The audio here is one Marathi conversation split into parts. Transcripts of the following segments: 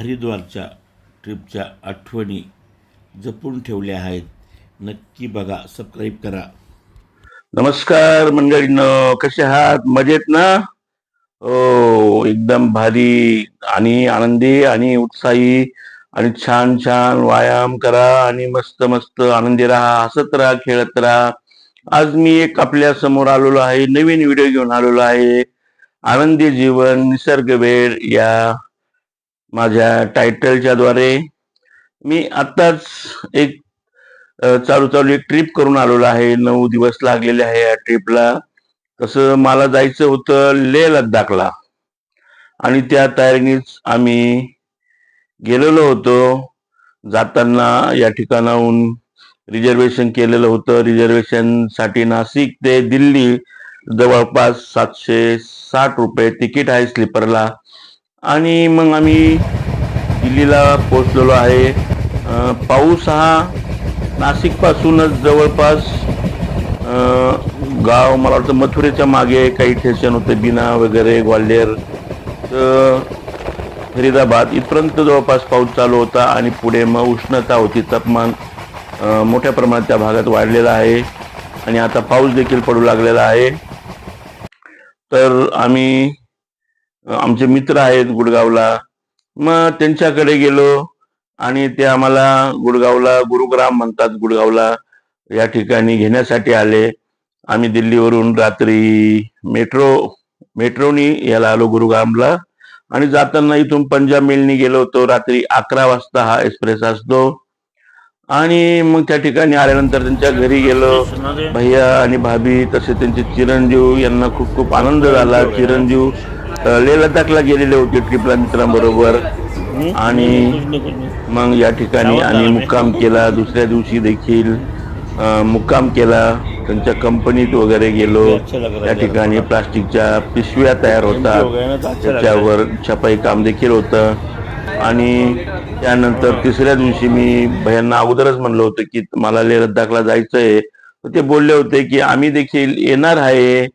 हरिद्वारच्या ट्रिपच्या आठवणी जपून ठेवल्या आहेत. नक्की बघा सबस्क्राईब करा. नमस्कार मंडळीनं कसे आहात? मजेत ना? हो एकदम भारी आणि आनंदी आणि उत्साही आणि छान छान व्यायाम करा आणि मस्त मस्त आनंदी राहा हसत राहा खेळत राहा. आज मी एक आपल्यासमोर आलेलो आहे नवीन व्हिडिओ घेऊन आलेलो आहे. आनंदी जीवन निसर्ग वेळ या माझ्या टायटलच्या द्वारे मी आत्ताच एक चालू चालू एक ट्रिप करून आलेलो आहे. नऊ दिवस लागलेले आहे या ट्रिपला तसं मला जायचं होतं लेह लद्दाखला. आणि त्या तयारीनेच आम्ही गेलेलो होतो. जाताना या ठिकाणाहून रिझर्वेशन केलेलं होतं. रिझर्वेशनसाठी नाशिक ते दिल्ली जवळपास सातशे साठ रुपये तिकीट आहे स्लीपरला आणि मग आम्ही दिल्लीला पोहोचलेलो आहे. पाऊस हा नाशिकपासूनच जवळपास गाव मला वाटतं मथुरेच्या मागे काही स्टेशन होते बिना वगैरे ग्वाल्हेर. तर फरीदाबाद इथपर्यंत जवळपास पाऊस चालू होता आणि पुढे मग उष्णता होती. तापमान मोठ्या प्रमाणात त्या भागात वाढलेला आहे आणि आता पाऊस देखील पडू लागलेला आहे. तर आम्ही आमचे मित्र आहेत गुडगावला. मग त्यांच्याकडे गेलो आणि ते आम्हाला गुडगावला गुरुग्राम म्हणतात गुडगावला. या ठिकाणी घेण्यासाठी आले. आम्ही दिल्लीवरून रात्री मेट्रो मेट्रोनी याला आलो गुरुग्रामला. आणि जाताना इथून पंजाब मिलनी गेलो होतो. रात्री अकरा वाजता हा एक्सप्रेस असतो. आणि मग त्या ठिकाणी आल्यानंतर त्यांच्या घरी गेलो. भैया आणि भाभी तसे त्यांचे चिरंजीव यांना खूप खूप आनंद झाला. चिरंजीव लेह लडाखला गेलेले होते ट्रिपला मित्रांबरोबर. आणि मग या ठिकाणी आम्ही मुक्काम केला. दुसऱ्या दिवशी देखील मुक्काम केला. त्यांच्या कंपनीत वगैरे गेलो. त्या ठिकाणी प्लास्टिकच्या पिशव्या तयार होतात. त्याच्यावर छपाई काम देखील होतं. आणि त्यानंतर तिसऱ्या दिवशी मी भयांना अगोदरच म्हणलं होतं की मला लेह लडाखला जायचंय. तर ते बोलले होते की आम्ही देखील येणार आहे.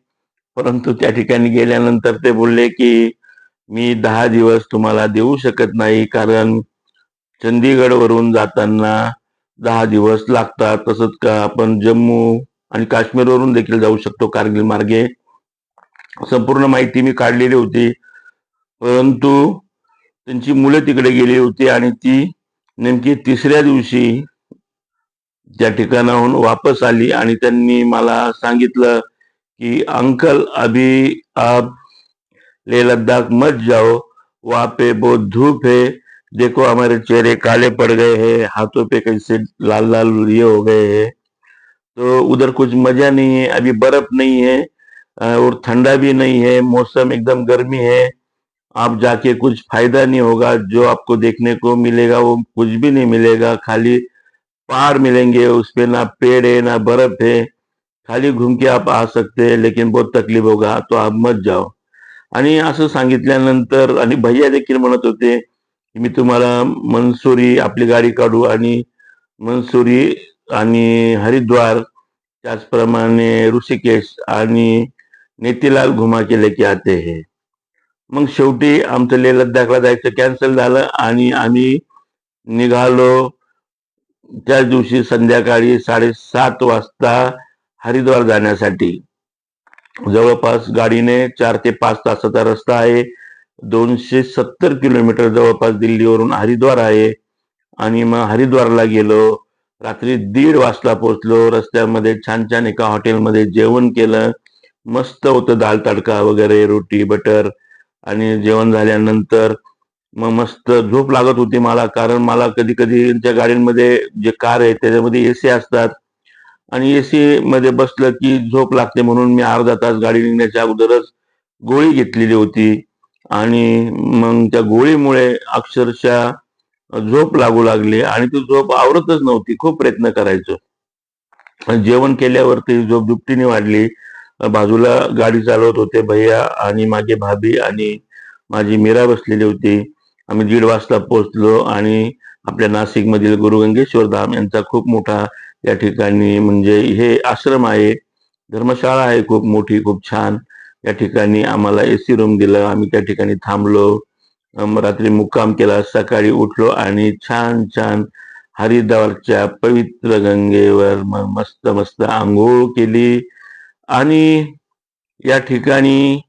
परंतु त्या ठिकाणी गेल्यानंतर ते बोलले की मी दहा दिवस तुम्हाला देऊ शकत नाही कारण चंदीगडवरून जाताना दहा दिवस लागतात. तसंच का आपण जम्मू आणि काश्मीरवरून देखील जाऊ शकतो कारगिल मार्गे? संपूर्ण माहिती मी काढलेली होती. परंतु त्यांची मुलं तिकडे गेली होती आणि ती नेमकी तिसऱ्या दिवशी त्या ठिकाणाहून वापस आली आणि त्यांनी मला सांगितलं कि अंकल, अभी आप ले लद्दाख मत जाओ। वहाँ पे बहुत धूप है। देखो, हमारे चेहरे काले पड़ गए हैं। हाथों पे कैसे लाल लाल ये हो गए हैं। तो उधर कुछ मज़ा नहीं है। अभी बर्फ़ नहीं है और ठंडा भी नहीं है। मौसम एकदम गर्मी है। आप जाके कुछ फ़ायदा नहीं होगा। जो आपको देखने को मिलेगा, वो कुछ भी नहीं मिलेगा। खाली पहाड़ मिलेंगे। उसपे ना पेड़ है, ना बर्फ़ है। खाली घुमके आप आ सकते हैं लेकिन बहुत तकलीफ होगा तो आप मत जाओ। आणि असं सांगितल्यानंतर आणि भैया देखील म्हणत होते की मी तुम्हाला मनसुरी आपली गाडी काढू आणि मनसुरी आणि हरिद्वार त्याचप्रमाणे ऋषिकेश आणि नेतीलाल घुमा के लेके आते हे। मग शेवटी आमचं लेह लद्दाखला जायचं कॅन्सल झालं आणि आम्ही निघालो. त्याच दिवशी संध्याकाळी साडेसात वाजता हरिद्वार जाण्यासाठी. जवळपास गाडीने चार ते पाच तासाचा रस्ता आहे. दोनशे सत्तर किलोमीटर जवळपास दिल्लीवरून हरिद्वार आहे. आणि मग हरिद्वारला गेलो. रात्री दीड वाजता पोहोचलो. रस्त्यामध्ये छान छान एका हॉटेलमध्ये जेवण केलं. मस्त होतं दाल तडका वगैरे रोटी बटर आणि जेवण झाल्यानंतर मग मस्त झोप लागत होती मला. कारण मला कधी कधी त्या गाडींमध्ये जे कार आहे त्याच्यामध्ये एसी असतात. आणि एसी मध्ये बसलं की झोप लागते म्हणून मी अर्धा तास गाडी निघण्याच्या अगोदरच गोळी घेतलेली होती. आणि मग त्या गोळीमुळे अक्षरशः झोप लागू लागली आणि ती झोप आवरतच नव्हती. खूप प्रयत्न करायचो. जेवण केल्यावरती झोप दुपटीने वाढली. बाजूला गाडी चालवत होते भैया आणि माझे भाभी आणि माझी मीरा बसलेली होती. आम्ही दीड वाजता पोहोचलो आणि आपल्या नाशिकमधील गुरुगंगेश्वर धाम यांचा खूप मोठा या ठिकाणी म्हणजे हे आश्रम आहे. धर्मशाळा आहे खूप मोठी खूप छान. या ठिकाणी आम्हाला एसी रूम दिलं. आम्ही त्या ठिकाणी थांबलो. रात्री मुक्काम केला. सकाळी उठलो आणि छान छान हरिद्वारच्या पवित्र गंगेवर मस्त मस्त आंघोळ केली. आणि या ठिकाणी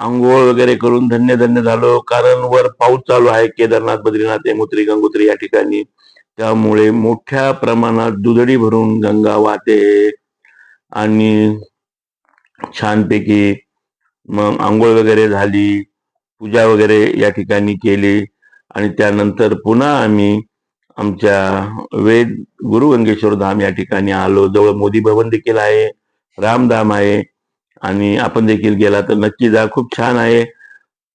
आंघोळ वगैरे करून धन्य धन्य झालो. कारण वर पाऊस चालू आहे. केदारनाथ बद्रीनाथ यमुत्री गंगोत्री या ठिकाणी. त्यामुळे मोठ्या प्रमाणात दुधडी भरून गंगा वाहते आणि छानपैकी मग आंघोळ वगैरे झाली पूजा वगैरे या ठिकाणी केली आणि त्यानंतर पुन्हा आम्ही आमच्या वेद गुरु गंगेश्वर धाम या ठिकाणी आलो. जवळ मोदी भवन देखील आहे रामधाम आहे आणि आपण देखील गेला तर नक्की जा खूप छान आहे.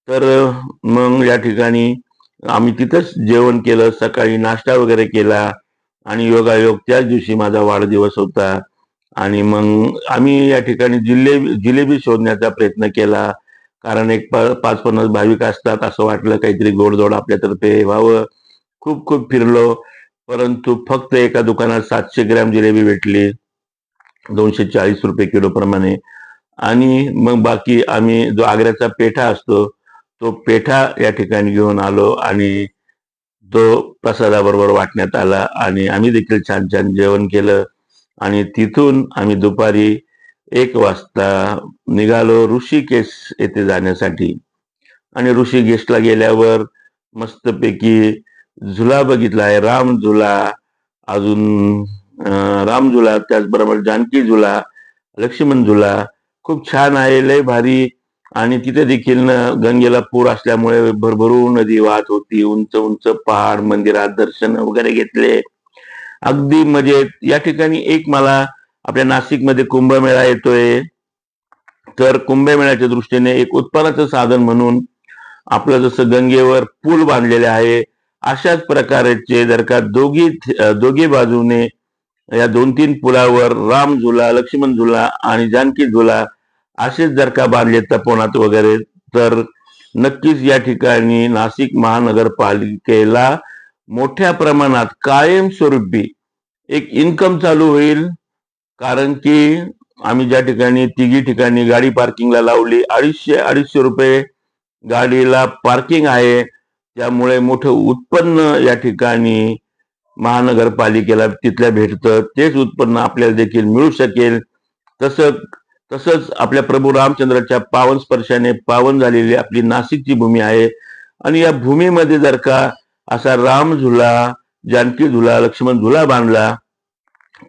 तर मग या ठिकाणी आम्ही तिथंच जेवण केलं सकाळी नाश्ता वगैरे केला आणि योगायोग त्याच दिवशी माझा वाढदिवस होता. आणि मग आम्ही या ठिकाणी जिलेबी जिलेबी शोधण्याचा प्रयत्न केला. कारण एक पाच पन्नास भाविक असतात असं वाटलं काहीतरी गोडधोड आपल्यातर्फे व्हावं. खूप खूप फिरलो. परंतु फक्त एका दुकानात सातशे ग्रॅम जिलेबी भेटली. दोनशे चाळीस रुपये किलो प्रमाणे. आणि मग बाकी आम्ही जो आग्र्याचा पेठा असतो तो पेठा या ठिकाणी घेऊन आलो आणि तो प्रसादाबरोबर वाटण्यात आला आणि आम्ही देखील छान छान जेवण केलं. आणि तिथून आम्ही दुपारी एक वाजता निघालो ऋषिकेश येथे जाण्यासाठी. आणि ऋषी गेस्टला गेल्यावर मस्तपैकी झुला बघितला आहे राम झुला. अजून राम झुला त्याचबरोबर जानकी झुला लक्ष्मण झुला. खूप छान आहे लय भारी आणि तिथे देखील गंगेला पूर असल्यामुळे भरभरून नदी वाहत होती. उंच उंच पहाड मंदिरात दर्शन वगैरे घेतले. अगदी मजेत या ठिकाणी एक मला आपल्या नाशिकमध्ये कुंभमेळा येतोय. तर कुंभमेळ्याच्या दृष्टीने एक उत्पन्नाचं साधन म्हणून आपलं जसं गंगेवर पूल बांधलेले आहे अशाच प्रकारचे जर का दोघी दोघी बाजूने या दोन तीन पुलावर राम झुला लक्ष्मण झुला आणि जानकी झुला असेच जर का बांधले तपोनात वगैरे तर नक्कीच या ठिकाणी नाशिक महानगरपालिकेला मोठ्या प्रमाणात कायमस्वरूपी एक इन्कम चालू होईल. कारण की आम्ही ज्या ठिकाणी तिघी ठिकाणी गाडी पार्किंगला लावली अडीचशे अडीचशे रुपये गाडीला पार्किंग आहे. त्यामुळे मोठं उत्पन्न या ठिकाणी महानगरपालिकेला तिथल्या भेटतं. तेच उत्पन्न आपल्याला देखील मिळू शकेल. तसं तसंच आपल्या प्रभू रामचंद्राच्या पावन स्पर्शाने पावन झालेली आपली नाशिकची भूमी आहे. आणि या भूमीमध्ये जर का असा राम झुला जानकी झुला लक्ष्मण झुला बांधला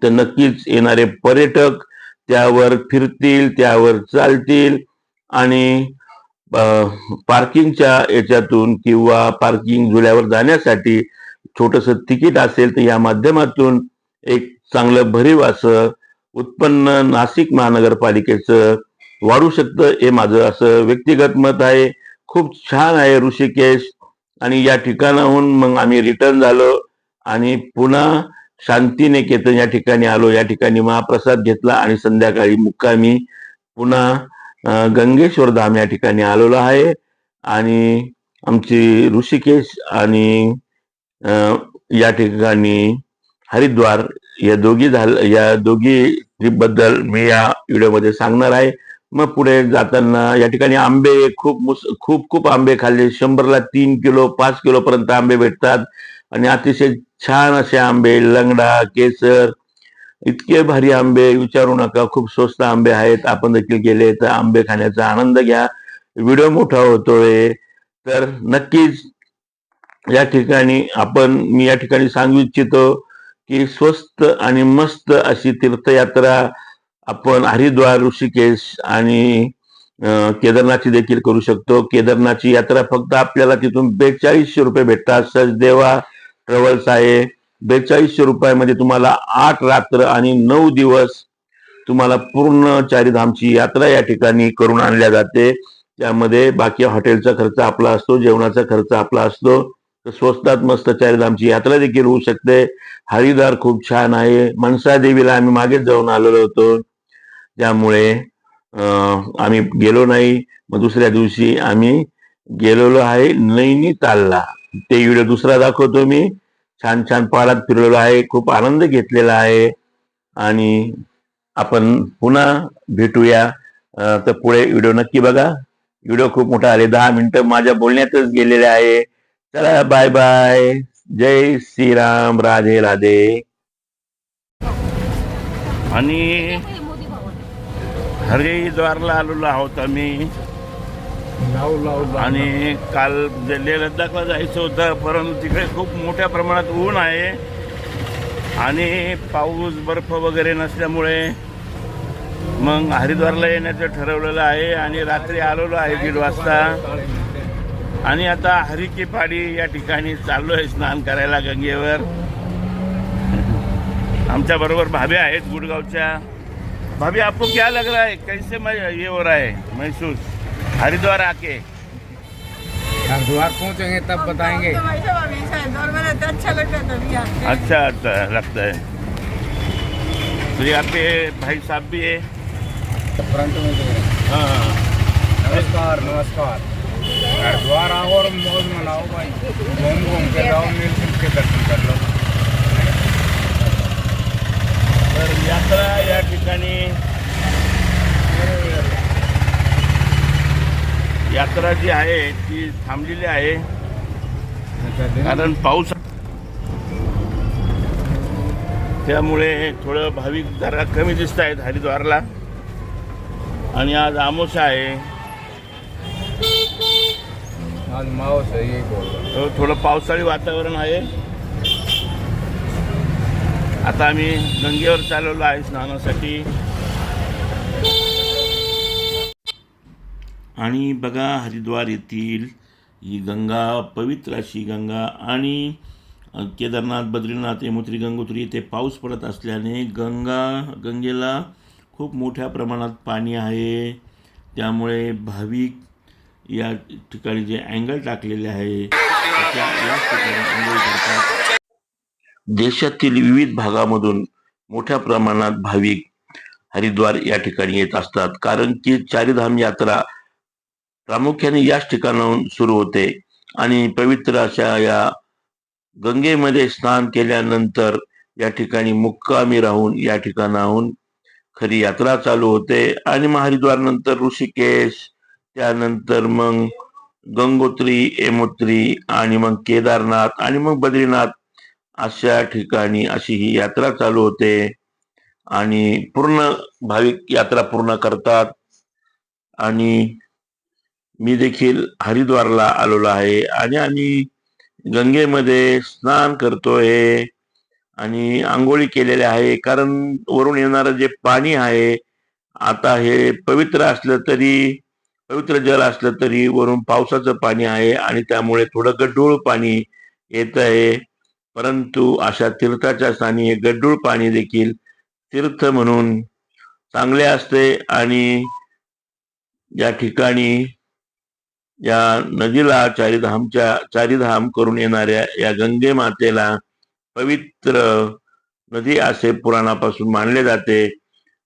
तर नक्कीच येणारे पर्यटक त्यावर फिरतील त्यावर चालतील आणि पार्किंगच्या याच्यातून किंवा पार्किंग झुल्यावर जाण्यासाठी छोटस तिकीट असेल तर या माध्यमातून एक चांगलं भरीव असं उत्पन्न नाशिक महानगरपालिकेचं वाढू शकतं हे माझं असं व्यक्तिगत मत आहे. खूप छान आहे ऋषिकेश आणि या ठिकाणाहून मग आम्ही रिटर्न झालो आणि पुन्हा शांतीने केतन या ठिकाणी आलो. या ठिकाणी महाप्रसाद घेतला आणि संध्याकाळी मुक्कामी पुन्हा गंगेश्वर धाम या ठिकाणी आलेलो आहे. आणि आमची ऋषिकेश आणि या ठिकाणी हरिद्वार या दोघी झाल या दोघी बद्दल मी या व्हिडिओमध्ये सांगणार आहे. मग पुढे जाताना या ठिकाणी आंबे खूप खूप खूप आंबे खाल्ले. शंभरला तीन किलो पाच किलो पर्यंत आंबे भेटतात. आणि अतिशय छान असे आंबे लंगडा केसर इतके भारी आंबे विचारू नका खूप स्वस्त आंबे आहेत. आपण देखील गेले तर आंबे खाण्याचा आनंद घ्या. व्हिडिओ मोठा होतोय. तर नक्कीच या ठिकाणी आपण मी या ठिकाणी सांगू इच्छितो की स्वस्त आणि मस्त अशी तीर्थयात्रा आपण हरिद्वार ऋषिकेश आणि केदारनाथची देखील करू शकतो. केदारनाथची यात्रा फक्त आपल्याला तिथून बेचाळीसशे रुपये भेटतात. सचदेवा ट्रॅव्हल्स आहे. बेचाळीसशे रुपयामध्ये तुम्हाला आठ रात्र आणि नऊ दिवस तुम्हाला पूर्ण चारीधामची यात्रा या ठिकाणी करून आणल्या जाते. त्यामध्ये बाकी हॉटेलचा खर्च आपला असतो जेवणाचा खर्च आपला असतो. तर स्वस्तात मस्त चारीधामची यात्रा देखील होऊ शकते. हरिद्वार खूप छान आहे. मनसा देवीला आम्ही मागेच जाऊन आलेलो होतो. त्यामुळे आम्ही गेलो नाही. मग दुसऱ्या दिवशी आम्ही गेलेलो आहे नैनितालला. ते व्हिडिओ दुसरा दाखवतो मी. छान छान पहाडात फिरलेलो आहे. खूप आनंद घेतलेला आहे. आणि आपण पुन्हा भेटूया. तर पुढे व्हिडिओ नक्की बघा. व्हिडिओ खूप मोठा आले दहा मिनिटं माझ्या बोलण्यातच गेलेले आहे. चला बाय बाय जय श्रीराम राधे राधे. आणि हरिद्वारला आलेलो आहोत आम्ही. आणि काल लेह लडाखला जायचं होतं परंतु तिकडे खूप मोठ्या प्रमाणात ऊन आहे. आणि पाऊस बर्फ वगैरे नसल्यामुळे मग हरिद्वारला येण्याचं ठरवलेलं आहे. आणि रात्री आलेलो आहे दीड वाजता. आणि आता हरिकी पाडी या ठिकाणी चाललो आहे स्नान करायला गंगेवर. आमच्या बरोबर भाभी आहेत गुड़गांवच्या. भाभी आपको क्या लग रहा है? कैसे मैं ये हो रहा है? महसूस हरिद्वार आके. हरिद्वार पहुंचेंगे तब बताएंगे। अच्छा लगता। अच्छा अच्छा लगता है। तो यहाँ पे भाई साहब भी। हाँ। नमस्कार नमस्कार। हरिद्वार आओ और मौज मनाओ भाई हो घूम घूम के जाओ मिल जुल के दर्शन कर लो तर यात्रा या ठिकाणी यात्रा जी आहे ती थांबलेली आहे. कारण पाऊस त्यामुळे थोडं भाविक जरा कमी दिसत आहेत हरिद्वारला. आणि आज आमोशा आहे. आज मावस आहे थोडं पावसाळी वातावरण आहे. आता आम्ही गंगेवर चालवलो आहे स्नानासाठी. आणि बघा हरिद्वार येथील ही गंगा पवित्र अशी गंगा आणि केदारनाथ बद्रीनाथ यमुत्री गंगोत्री येथे पाऊस पडत असल्याने गंगा गंगेला खूप मोठ्या प्रमाणात पाणी आहे. त्यामुळे भाविक या ठिकाणी जे अँगल टाकलेले आहे त्या देशातील विविध भागामधून मोठ्या प्रमाणात भाविक हरिद्वार या ठिकाणी येत असतात. कारण की चारिधाम यात्रा प्रामुख्याने याच ठिकाणाहून सुरू होते आणि पवित्र अशा या गंगेमध्ये स्नान केल्यानंतर या ठिकाणी मुक्कामी राहून या ठिकाणाहून खरी यात्रा चालू होते आणि मग हरिद्वार नंतर ऋषिकेश त्यानंतर मग गंगोत्री यमुत्री आणि मग केदारनाथ आणि मग बद्रीनाथ अशा ठिकाणी अशी ही यात्रा चालू होते. आणि पूर्ण भाविक यात्रा पूर्ण करतात. आणि मी देखील हरिद्वारला आलेलो आहे. आणि आम्ही गंगेमध्ये स्नान करतोय. आणि आंघोळी केलेले आहे. कारण वरून येणारं जे पाणी आहे आता हे पवित्र असलं तरी पवित्र जल असलं तरी वरून पावसाचं पाणी आहे आणि त्यामुळे थोडं गड्डूळ पाणी येत आहे. परंतु अशा तीर्थाच्या स्थानी हे गड्डूळ पाणी देखील तीर्थ म्हणून चांगले असते आणि या ठिकाणी या नदीला चारिधामच्या चारिधाम करून येणाऱ्या या गंगे मातेला पवित्र नदी असे पुराणापासून मानले जाते.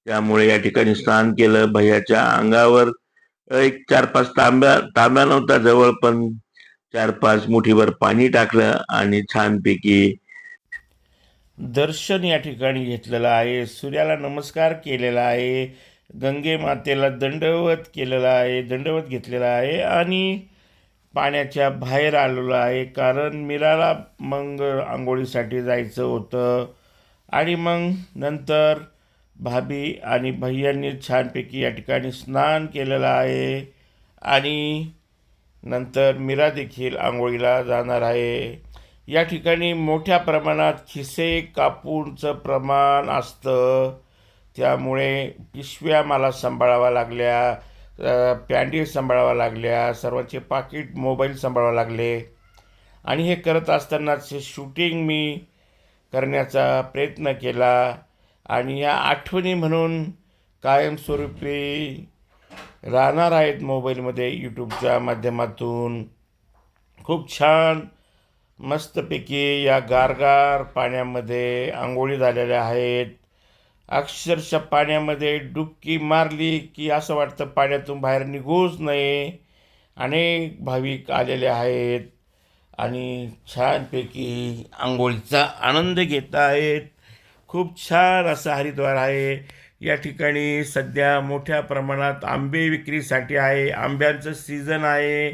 त्यामुळे या ठिकाणी स्नान केलं भैयाच्या अंगावर एक चार पाच तांब्या तांब्या नव्हता जवळ पण चार पाच मुठीवर पाणी टाकलं आणि छानपैकी दर्शन या ठिकाणी घेतलेलं आहे. सूर्याला नमस्कार केलेला आहे. गंगे मातेला दंडवत केलेला आहे दंडवत घेतलेला आहे आणि पाण्याच्या बाहेर आलेलो आहे. कारण मीराला मग आंघोळीसाठी जायचं होतं आणि मग नंतर भाभी आणि भैयांनी छानपैकी या ठिकाणी स्नान केलेलं आहे. आणि नंतर मीरा देखील आंघोळीला जाणार आहे. या ठिकाणी मोठ्या प्रमाणात खिसे कापूनचं प्रमाण असतं. त्यामुळे पिशव्या मला सांभाळाव्या लागल्या पॅन्डी पॅन्टी सांभाळाव्या लागल्या सर्वांचे पाकिट मोबाईल सांभाळावं लागले. आणि हे करत असतानाचे शूटिंग मी करण्याचा प्रयत्न केला. आणि या आठवणी म्हणून कायमस्वरूपी राहणार आहेत मोबाईलमध्ये यूट्यूबच्या माध्यमातून. खूप छान मस्तपैकी या गारगार पाण्यामध्ये आंघोळी झालेल्या आहेत. अक्षरशः पाण्यामध्ये डुबकी मारली की असं वाटतं पाण्यातून बाहेर निघूच नये. अनेक भाविक आलेले आहेत आणि छानपैकी आंघोळीचा आनंद घेत आहेत. खूप छान असं हरिद्वार आहे. या ठिकाणी सध्या मोठ्या प्रमाणात आंबे विक्रीसाठी आहे. आंब्यांचं सीझन आहे.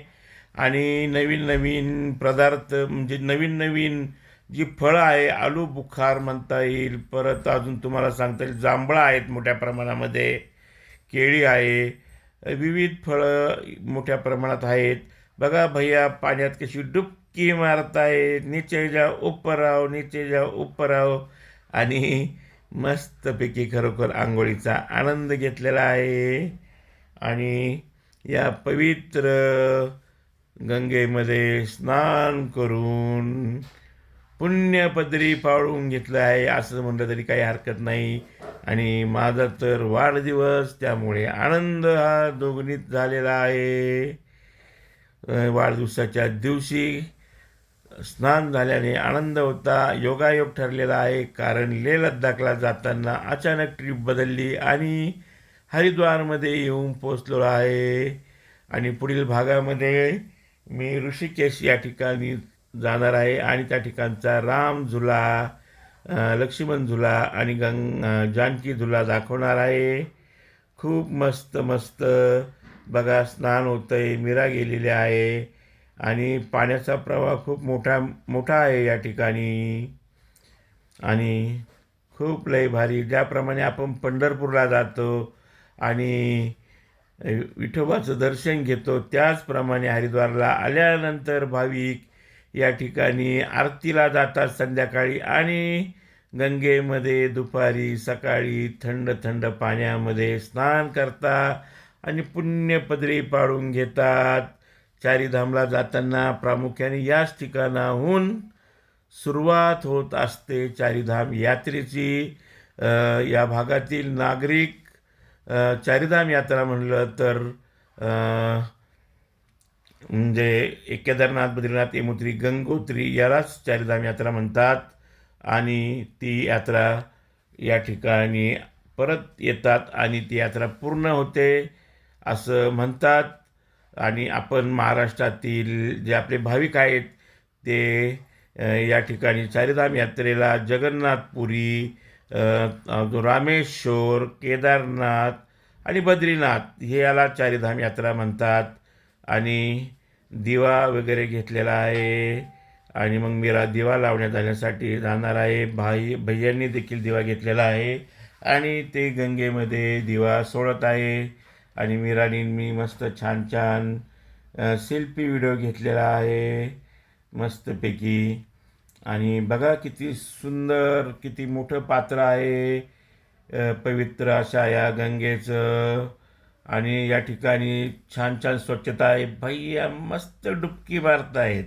आणि नवीन नवीन पदार्थ म्हणजे नवीन नवीन जी फळं आहे आलू बुखार म्हणता येईल. परत अजून तुम्हाला सांगता येईल जांभळं आहेत मोठ्या प्रमाणामध्ये. केळी आहे. विविध फळं मोठ्या प्रमाणात आहेत. बघा भैया पाण्यात कशी डुबकी मारत आहेत नीचे जाओ उपराव नीचे जाओ उपराव आणि मस्तपैकी खरोखर आंघोळीचा आनंद घेतलेला आहे. आणि या पवित्र गंगेमध्ये स्नान करून पुण्यपदरी पाळून घेतलं आहे. असं म्हटलं तरी काही हरकत नाही. आणि माझा तर वाढदिवस त्यामुळे आनंद हा दोघणीत झालेला आहे. वाढदिवसाच्या दिवशी स्नान झाल्याने आनंद होता. योगायोग ठरलेला आहे. कारण लेह लद्दाखला जाताना अचानक ट्रिप बदलली आणि हरिद्वारमध्ये येऊन पोचलो आहे. आणि पुढील भागामध्ये मी ऋषिकेश या ठिकाणी जाणार आहे आणि त्या ठिकाणचा राम झुला लक्ष्मण झुला आणि गंग जानकी झुला दाखवणार आहे. खूप मस्त मस्त. बघा स्नान होतं आहे मिरा गेलेली आहे. आणि पाण्याचा प्रवाह खूप मोठा मोठा आहे या ठिकाणी. आणि खूप लय भारी. ज्याप्रमाणे आपण पंढरपूरला जातो आणि विठोबाचं दर्शन घेतो त्याचप्रमाणे हरिद्वारला आल्यानंतर भाविक या ठिकाणी आरतीला जातात संध्याकाळी आणि गंगेमध्ये दुपारी सकाळी थंड थंड पाण्यामध्ये स्नान करतात आणि पुण्यपदरी पाडून घेतात. चारीधामला जाताना प्रामुख्याने याच ठिकाणाहून सुरुवात होत असते चारीधाम यात्रेची. या भागातील नागरिक चारीधाम यात्रा म्हणलं तर म्हणजे एक केदारनाथ बद्रीनाथ यमुत्री गंगोत्री यालाच चारीधाम यात्रा म्हणतात आणि ती यात्रा या ठिकाणी परत येतात आणि ती यात्रा पूर्ण होते असं म्हणतात. आणि आपण महाराष्ट्रातील जे आपले भाविक आहेत ते या ठिकाणी चारीधाम यात्रेला जगन्नाथपुरी रामेश्वर केदारनाथ आणि बद्रीनाथ हे याला चारीधाम यात्रा म्हणतात. आणि दिवा वगैरे घेतलेला आहे आणि मग मीरा दिवा लावण्यात जाण्यासाठी जाणार आहे. भाई भैयांनी देखील दिवा घेतलेला आहे आणि ते गंगेमध्ये दिवा सोडत आहे. आणि मीरानी मी मस्त छान छान सेल्फी व्हिडिओ घेतलेला आहे मस्तपैकी. आणि बघा किती सुंदर किती मोठं पात्र आहे पवित्र अशा या गंगेचं. आणि या ठिकाणी छान छान स्वच्छता आहे. भैया मस्त डुबकी मारतायत.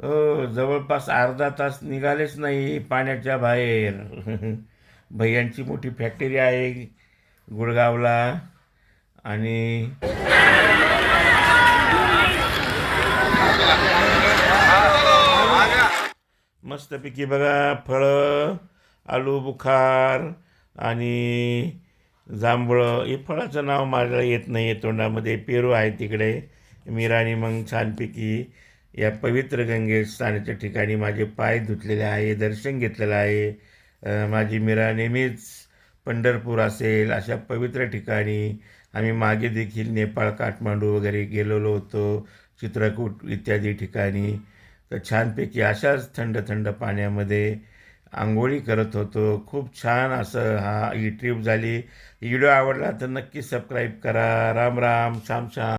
हो जवळपास अर्धा तास निघालेच नाही पाण्याच्या बाहेर. भैयांची मोठी फॅक्टरी आहे गुडगावला. आणि मस्तपैकी बघा फळं आलू बुखार आणि जांभळं. हे फळाचं नाव माझ्याला येत नाही आहे तोंडामध्ये. पेरू आहे तिकडे. मीराणी मग छानपैकी या पवित्र गंगे स्थानाच्या ठिकाणी माझे पाय धुतलेले आहे दर्शन घेतलेलं आहे. माझी मीरा नेहमीच पंढरपूर असेल अशा पवित्र ठिकाणी. आम्ही मागे देखील नेपाळ काठमांडू वगैरे गेलेलो होतो चित्रकूट इत्यादी ठिकाणी. तर छानपैकी अशाच थंड थंड पाण्यामध्ये आंघोळी करत होतो. खूप छान असं हा ही ट्रिप झाली. व्हिडिओ आवडला तर नक्की सबस्क्राईब करा. राम राम श्याम श्याम